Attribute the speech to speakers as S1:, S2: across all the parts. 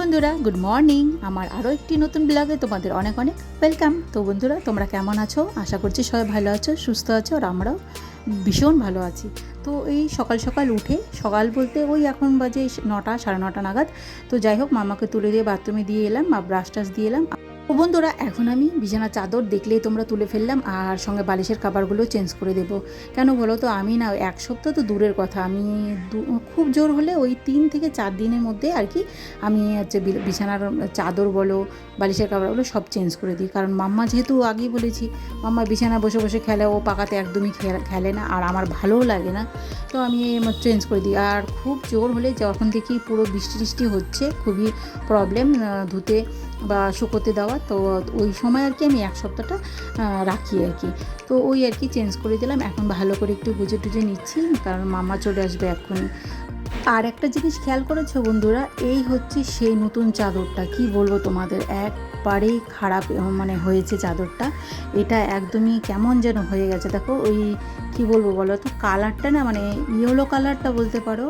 S1: বন্ধুরা good morning আমার আরও একটি নতুন ব্লগে তোমাদের অনেক অনেক ওয়েলকাম তো বন্ধুরা, তোমরা কেমন আছো? আশা করছি সবাই ভালো আছো, সুস্থ আছো, আর আমরাও ভীষণ ভালো আছি। তো এই সকাল সকাল উঠে, সকাল বলতে ওই এখন বাজে নটা, সাড়ে নটা নাগাদ। তো যাই হোক, মামাকে তুলে দিয়ে বাথরুমে দিয়ে এলাম বা ব্রাশ টাশ দিয়ে এলাম। ও বন্ধুরা, এখন আমি বিছানা চাদর দেখলেই তোমরা তুলে ফেললাম আর সঙ্গে বালিশের খাবারগুলো চেঞ্জ করে দেব। কেন বলো তো, আমি না এক সপ্তাহ তো দূরের কথা। আমি খুব জোর হলে ওই তিন থেকে চার দিনের মধ্যে আর কি আমি হচ্ছে বিছানার চাদর বলো, বালিশের খাবার বলো, সব চেঞ্জ করে দিই। কারণ মাম্মা যেহেতু আগেই বলেছি, মাম্মা বিছানা বসে বসে খেলে, ও পাকাতে একদমই খেলে না আর আমার ভালোও লাগে না। তো আমি চেঞ্জ করে দিই। আর খুব জোর হলে যখন দেখি পুরো বৃষ্টি টিষ্টি হচ্ছে, খুবই প্রবলেম ধুতে বা শুকোতে দেওয়া, তো ওই সময় আর কি আমি এক সপ্তাহটা রাখি আর কি। তো ওই আর কি চেঞ্জ করে দিলাম, এখন ভালো করে একটু বুঝে টুজে নিচ্ছি, কারণ মামা চলে আসবে এক্ষুনি আর একটা জিনিস খেয়াল করেছ বন্ধুরা, এই হচ্ছে সেই নতুন চাদরটা, কি বলব তোমাদের? একবারেই খারাপ মানে হয়েছে চাদরটা। এটা একদমই কেমন যেন হয়ে গেছে। দেখো ওই, কি বলব বলো তো কালারটা না মানে ইয়েলো কালারটা বলতে পারো।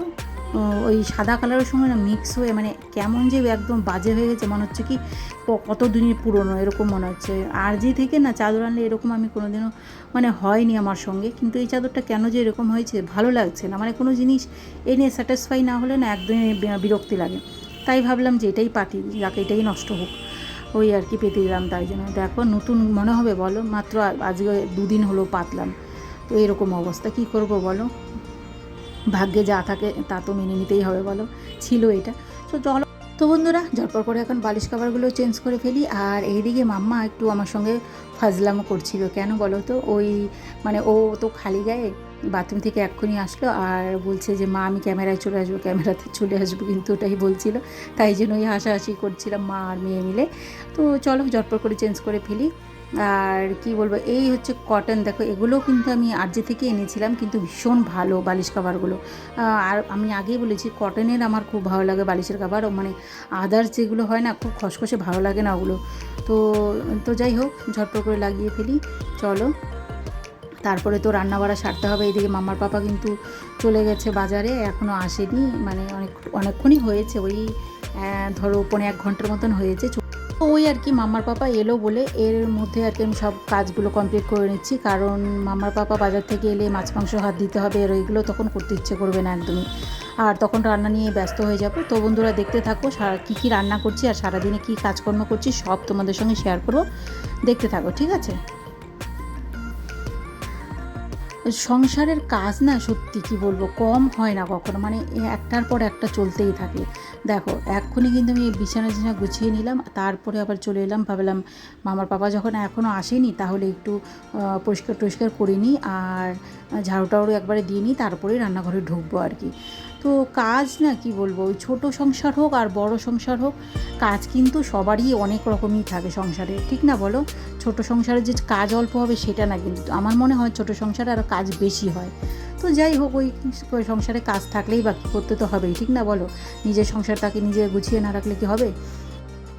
S1: ওই সাদা কালারের সঙ্গে না মিক্স হয়ে মানে কেমন যে একদম বাজে হয়ে গেছে, মনে হচ্ছে কি কত দিনের পুরনো, এরকম মনে হচ্ছে। আর যে থেকে না চাদর আনলে এরকম আমি কোনোদিনও মানে হয়নি আমার সঙ্গে, কিন্তু এই চাদরটা কেন যে এরকম হয়েছে ভালো লাগছে না। মানে কোনো জিনিস এ নিয়ে স্যাটিসফাই না হলে না একদমই বিরক্তি লাগে। তাই ভাবলাম যে এটাই পাতি যাকে এটাই নষ্ট হোক, ওই আর কি পেতে দিলাম তাই জন্য। দেখো নতুন মনে হবে বলো, মাত্র আজকে দুদিন হলো পাতলাম। তো এরকম অবস্থা, কি করব বলো? ভাগ্যে যা থাকে তা তো মেনে নিতেই হবে বলো। ছিল এটা। তো চলো, তো বন্ধুরা, ঝটপট করে এখন বালিশ কাভারগুলো চেঞ্জ করে ফেলি। আর এইদিকে মাম্মা একটু আমার সঙ্গে ফাজলামো করছিল। কেন বলো তো? ওই মানে ও তো খালি গায়ে বাথরুম থেকে এক্ষুনি আসলো আর বলছে যে, মা, আমি ক্যামেরায় চলে আসব, ক্যামেরাতে চলে আসব। কিন্তু ওটাই বলছিল। তাই জন্য ওই হাসাহাসি করছিলাম মা আর মেয়ে মিলে। তো চলো, ঝটপট করে চেঞ্জ করে ফেলি। আর কি বলব, এই হচ্ছে কটন দেখো, এগুলোও কিন্তু আমি আরজে থেকে এনেছিলাম, কিন্তু ভীষণ ভালো বালিশ কাভারগুলো আর আমি আগেই বলেছি কটনের আমার খুব ভালো লাগে বালিশের কাভার মানে আদার্স যেগুলো হয় না, খুব খসখসে ভালো লাগে না ওগুলো। তো তো যাই হোক, ঝটপট করে লাগিয়ে ফেলি। চলো। তারপরে তো রান্না বাড়া সারতে হবে এদিকে মামার পাপা কিন্তু চলে গেছে বাজারে এখনও আসেনি। মানে অনেক, অনেকক্ষণই হয়েছে, ওই ধরো পনেরো এক ঘণ্টার মতন হয়েছে। তো ওই আর কি মামার পাপা এলো বলে এর মধ্যে আর কি আমি সব কাজগুলো কমপ্লিট করে নিচ্ছি। কারণ মামার পাপা বাজার থেকে এলে মাছ, মাংস হাত দিতে হবে, আর ওইগুলো তখন করতে ইচ্ছে করবে না একদমই। আর তখন রান্না নিয়ে ব্যস্ত হয়ে যাব। তো বন্ধুরা দেখতে থাকো কী কী রান্না করছি আর সারাদিনে কী কাজকর্ম করছি সব তোমাদের সঙ্গে শেয়ার করব। দেখতে থাকো, ঠিক আছে? সংসারের কাজ না সত্যি কি বলব, কম হয় না কখনো। মানে একটার পর একটা চলতেই থাকে। দেখো, এক্ষুনি কিন্তু আমি বিছানা টিছানা গুছিয়ে নিলাম, তারপরে আবার চলে এলাম, ভাবলাম মামার পাপা যখন এখনও আসেনি, তাহলে একটু পরিষ্কার টরিষ্কার করে নিই, আর ঝাড়ু টাড়ু একবারে দিয়ে নিই, তারপরেই রান্নাঘরে ঢুকবো আর কি। কাজ না, কি বলব, ওই ছোটো সংসার হোক আর বড় সংসার হোক, কাজ কিন্তু সবারই অনেক রকমই থাকে সংসারে, ঠিক না বলো? ছোট সংসারে যে কাজ অল্প হবে সেটা না কিন্তু, আমার মনে হয় ছোট সংসারে আরও কাজ বেশি হয়। তো যাই হোক, ওই সংসারে কাজ থাকলেই বাকি করতে তো হবেই, ঠিক না বলো? নিজের সংসারটাকে নিজে গুছিয়ে না রাখলে কি হবে?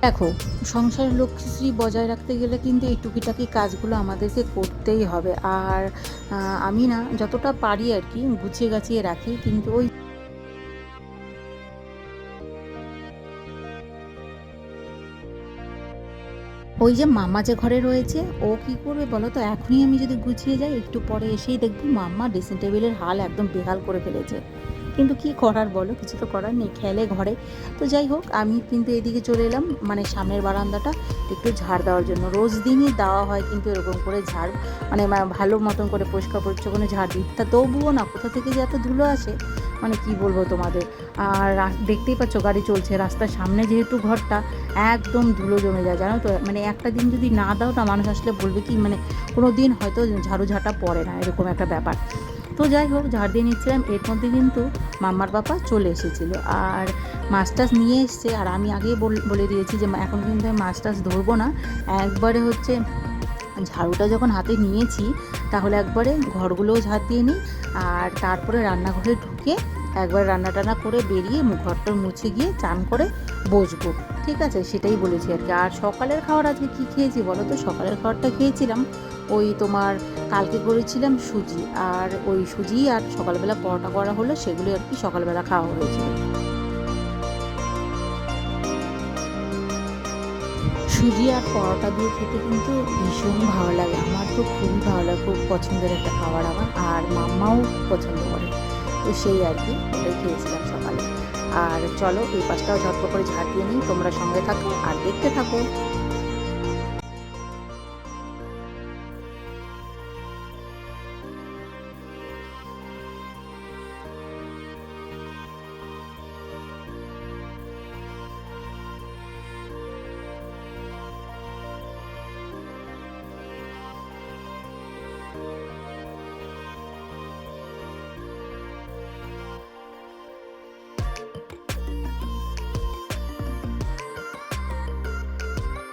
S1: দেখো, সংসারের লক্ষ্মীশ্রী বজায় রাখতে গেলে কিন্তু এই টুকিটাকি কাজগুলো আমাদেরকে করতেই হবে। আর আমি না যতটা পারি আর কি গুছিয়ে গাছিয়ে রাখি, কিন্তু ওই ওই যে মামা যে ঘরে রয়েছে, ও কি করবে বলো তো? এখনই আমি যদি গুছিয়ে যাই, একটু পরে এসেই দেখব মাম্মা ড্রেসিং টেবিলের হাল একদম বেহাল করে ফেলেছে। কিন্তু কি করার বলো? কিছু তো করার নেই, খেলে ঘরে। তো যাই হোক, আমি কিন্তু এদিকে চলে এলাম মানে সামনের বারান্দাটা একটু ঝাড় দেওয়ার জন্য। রোজ দিনই দেওয়া হয় কিন্তু এরকম করে ঝাড় মানে ভালো মতন করে পরিষ্কার পরিচ্ছন্ন ঝাড় দিই। তা তবুও না, কোথা থেকে যে এত ধুলো আসে? মানে কি বলব তোমাদের? আর দেখতেই পাচ্ছ গাড়ি চলছে, রাস্তার সামনে যেহেতু ঘরটা, একদম ধুলো জমে যায়, জানো তো? মানে একটা দিন যদি না দাও না, মানুষ আসলে বলবে কি মানে কোনো দিন হয়তো ঝাড়ু ঝাঁটা পড়ে না, এরকম একটা ব্যাপার। তো যাই হোক, ঝাড় দিয়ে নিচ্ছিলাম, এর মধ্যে কিন্তু মাম্মার বাবা চলে এসেছিল। আর টাছ নিয়ে এসছে, আর আমি আগেই বল- দিয়েছি যে এখন কিন্তু আমি টাছ ধরবো না। একবারে হচ্ছে ঝাড়ুটা যখন হাতে নিয়েছি, তাহলে একবারে ঘরগুলোও ঝাড় দিয়ে নিই আর তারপরে রান্নাঘরে ঢুকে একবার রান্না টান্না করে বেরিয়ে ঘরটা মুছে গিয়ে চান করে বসবো। ঠিক আছে? সেটাই বলেছি আর কি। আর সকালের খাবার আজকে কী খেয়েছি বলো তো? সকালের খাবারটা খেয়েছিলাম ওই তোমার কালকে করেছিলাম সুজি। আর ওই সুজি আর সকালবেলা পরোটা করা হলো সেগুলো আর কি সকালবেলা খাওয়া হয়েছিল। সুজি আর পরোটা দিয়ে খেতে কিন্তু ভীষণ ভালো লাগে। আমার তো খুবই ভালো লাগে, খুব পছন্দের একটা খাবার আমার, আর মাম্মাও পছন্দ করে। তো সেই আর কি, ওটাই খেয়েছিলাম সকালে। আর চলো এই পাশটাও ঝটপ করে ঝাঁটিয়ে নিই, তোমরা সঙ্গে থাকো আর দেখতে থাকো।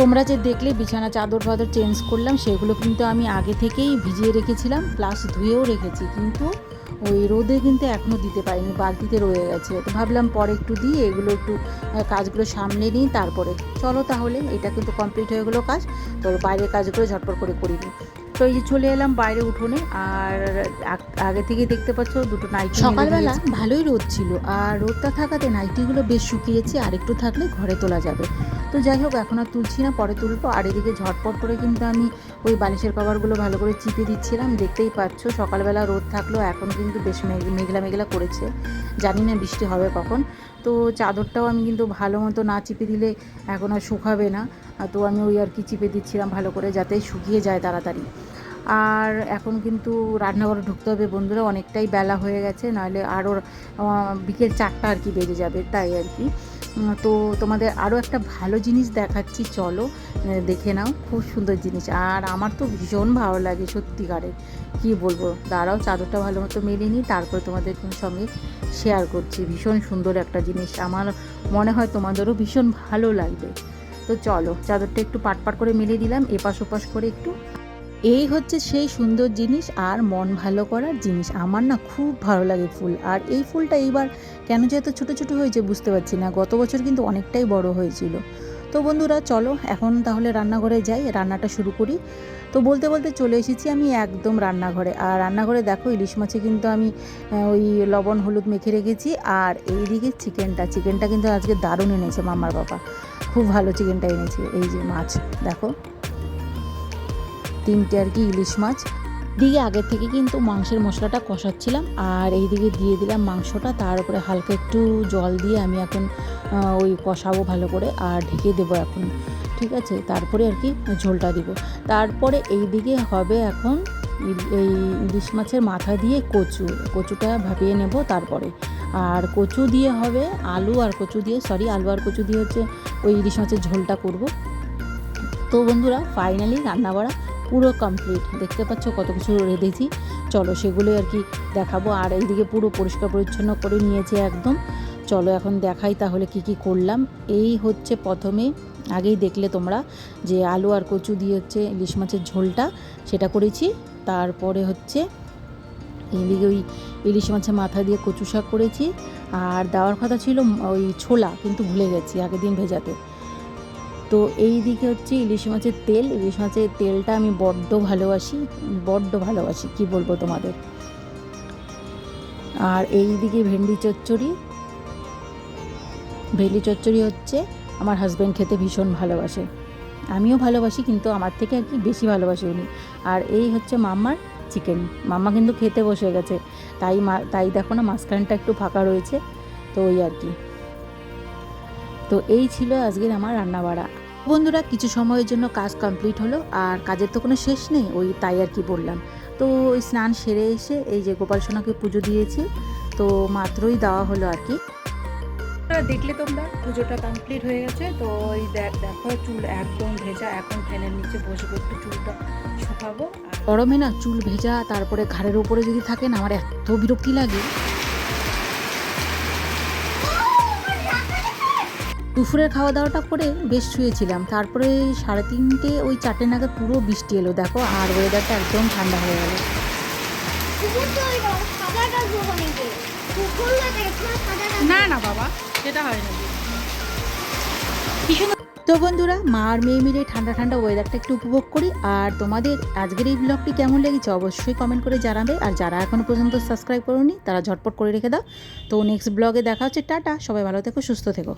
S1: তোমরা যে দেখলে বিছানা চাদর ফাদর চেঞ্জ করলাম, সেগুলো কিন্তু আমি আগে থেকেই ভিজিয়ে রেখেছিলাম প্লাস ধুয়েও রেখেছি, কিন্তু ওই রোদে কিন্তু এখনও দিতে পারিনি, বালতিতে রয়ে গেছে। তো ভাবলাম পরে একটু দিই, এগুলো একটু কাজগুলো সামনে নিই, তারপরে। চলো তাহলে, এটা কিন্তু কমপ্লিট হয়ে গেলো কাজ, তো বাইরের কাজগুলো ঝটপট করে করি তো এই যে চলে এলাম বাইরে উঠোনে আর আগে থেকে দেখতে পাচ্ছ দুটো নাইটি সকালবেলা ভালোই রোদ ছিল আর রোদটা থাকাতে নাইটিগুলো বেশ শুকিয়েছে আর একটু থাকলে ঘরে তোলা যাবে। তো যাই হোক এখন আর তুলছি না পরে তুলবো। আর এদিকে ঝটপট করে কিন্তু আমি ওই বালিশের কভারগুলো ভালো করে চিপে দিচ্ছিলাম। দেখতেই পাচ্ছ সকালবেলা রোদ থাকলেও এখন কিন্তু বেশ মেঘ- মেঘলা মেঘলা করেছে। জানি না বৃষ্টি হবে কখন। তো চাদরটাও আমি কিন্তু ভালো মতো না চিপে দিলে এখন আর শুকাবে না। তো আমি ওই আর কি চিপে দিচ্ছিলাম ভালো করে যাতে শুকিয়ে যায় তাড়াতাড়ি। আর এখন কিন্তু রান্নাঘরে ঢুকতে হবে বন্ধুরা, অনেকটাই বেলা হয়ে গেছে, নাহলে আরও বিকেল চারটা আর কি বেজে যাবে, তাই আর কি। তো তোমাদের আরও একটা ভালো জিনিস দেখাচ্ছি, চলো দেখে নাও, খুব সুন্দর জিনিস। আর আমার তো ভীষণ ভালো লাগে সত্যিকারের কি বলব, দাঁড়াও, চাদরটা ভালো মতো মেলে নিই, তারপরে তোমাদের সঙ্গে শেয়ার করছি। ভীষণ সুন্দর একটা জিনিস, আমার মনে হয় তোমাদেরও ভীষণ ভালো লাগবে। তো চলো, চাদরটা একটু পাট পাট করে মেলে দিলাম, এপাশ ওপাশ করে একটু। এই হচ্ছে সেই সুন্দর জিনিস আর মন ভালো করার জিনিস। আমার না খুব ভালো লাগে ফুল। আর এই ফুলটা এইবার কেন যে এত ছোটো ছোটো হয়েছে বুঝতে পারছি না। গত বছর কিন্তু অনেকটাই বড় হয়েছিল। তো বন্ধুরা, চলো এখন তাহলে রান্নাঘরে যাই, রান্নাটা শুরু করি। তো বলতে বলতে চলে এসেছি আমি একদম রান্নাঘরে। আর রান্নাঘরে দেখো ইলিশ মাছে কিন্তু আমি ওই লবণ, হলুদ মেখে রেখেছি। আর এইদিকে চিকেনটা চিকেনটা কিন্তু আজকে দারুণ এনেছে মামার বাবা। খুব ভালো চিকেনটা এনেছে, এই যে মাছ, দেখো। তিনটে আর কি ইলিশ মাছ। দিকে আগে থেকে কিন্তু মাংসের মশলাটা কষাচ্ছিলাম, আর এই দিকে দিয়ে দিলাম মাংসটা। তার উপরে হালকা একটু জল দিয়ে আমি এখন ওই কষাবো ভালো করে আর ঢেকে দেবো এখন, ঠিক আছে? তারপরে আর কি ঝোলটা দিব। তারপরে এই দিকে হবে এখন এই ইলিশ মাছের মাথা দিয়ে কচু। কচুটা ভাপিয়ে নেব তারপরে। আর কচু দিয়ে হবে আলু আর কচু দিয়ে সরি আলু আর কচু দিয়ে হচ্ছে ওই ইলিশ মাছের ঝোলটা করব। তো বন্ধুরা ফাইনালি রান্না করা পুরো কমপ্লিট দেখতে পাচ্ছ কত কিছু রেঁধেছি? চলো সেগুলো আর কি দেখাবো। আর এইদিকে পুরো পরিষ্কার পরিচ্ছন্ন করে নিয়েছে একদম। চলো এখন দেখাই তাহলে কি কি করলাম। এই হচ্ছে প্রথমে, আগেই দেখলে তোমরা যে আলু আর কচু দিয়ে হচ্ছে ইলিশ মাছের ঝোলটা, সেটা করেছি। তারপরে হচ্ছে এইদিকে ওই ইলিশ মাছের মাথা দিয়ে কচু শাক করেছি। আর দেওয়ার কথা ছিল ওই ছোলা, কিন্তু ভুলে গেছি আগের দিন ভেজাতে। তো এই দিকে হচ্ছে ইলিশ মাছের তেল, ইলিশ মাছের তেলটা আমি বড্ড ভালোবাসি বড্ড ভালোবাসি, কি বলব তোমাদের। আর এই দিকে ভেন্ডি চচ্চড়ি ভেন্ডি চচ্চড়ি হচ্ছে, আমার হাজব্যান্ড খেতে ভীষণ ভালোবাসে। আমিও ভালোবাসি, কিন্তু আমার থেকে আর কি বেশি ভালোবাসে উনি। আর এই হচ্ছে মাম্মার চিকেন মাম্মা কিন্তু খেতে বসে গেছে। তাই মা, তাই দেখো না, মাঝখানটা একটু ফাঁকা রয়েছে। তো ওই আর কি। তো এই ছিল আজকের আমার রান্নাবাড়া। বন্ধুরা, কিছু সময়ের জন্য কাজ কমপ্লিট হলো, আর কাজের তো কোনো শেষ নেই, ওই তাই আর কি বললাম। তো ওই স্নান সেরে এসে এই যে গোপাল সোনাকে পুজো দিয়েছি, তো মাত্রই দেওয়া হলো আর কি। দেখলে তোমরা? পুজোটা কমপ্লিট হয়ে গেছে তো ওই দেখ দেখো চুল একদম ভেজা এখন ফ্যানের নিচে বসে একটু চুলটা শুকাবো গরমে না চুল ভেজা তারপরে ঘাড়ের উপরে যদি থাকে না আমার এত বিরক্তি লাগে। দুপুরের খাওয়া দাওয়াটা করে বেশ শুয়েছিলাম। তারপরে সাড়ে তিনটে ওই চারটে নাগাদ পুরো বৃষ্টি এলো দেখো আর ওয়েদারটা একদম ঠান্ডা হয়ে গেল।
S2: না না বাবা। সেটা হয় না।
S1: তো বন্ধুরা, মা আর মেয়ে মিলে ঠান্ডা ঠান্ডা ওয়েদারটা একটু উপভোগ করি। আর তোমাদের আজকের এই ব্লগটি কেমন লেগেছে অবশ্যই কমেন্ট করে জানাবে। আর যারা এখনও পর্যন্ত সাবস্ক্রাইব করোনি, তারা ঝটপট করে রেখে দাও। তো নেক্সট ব্লগে দেখা হচ্ছে, টাটা। সবাই ভালো থেকো, সুস্থ থেকো।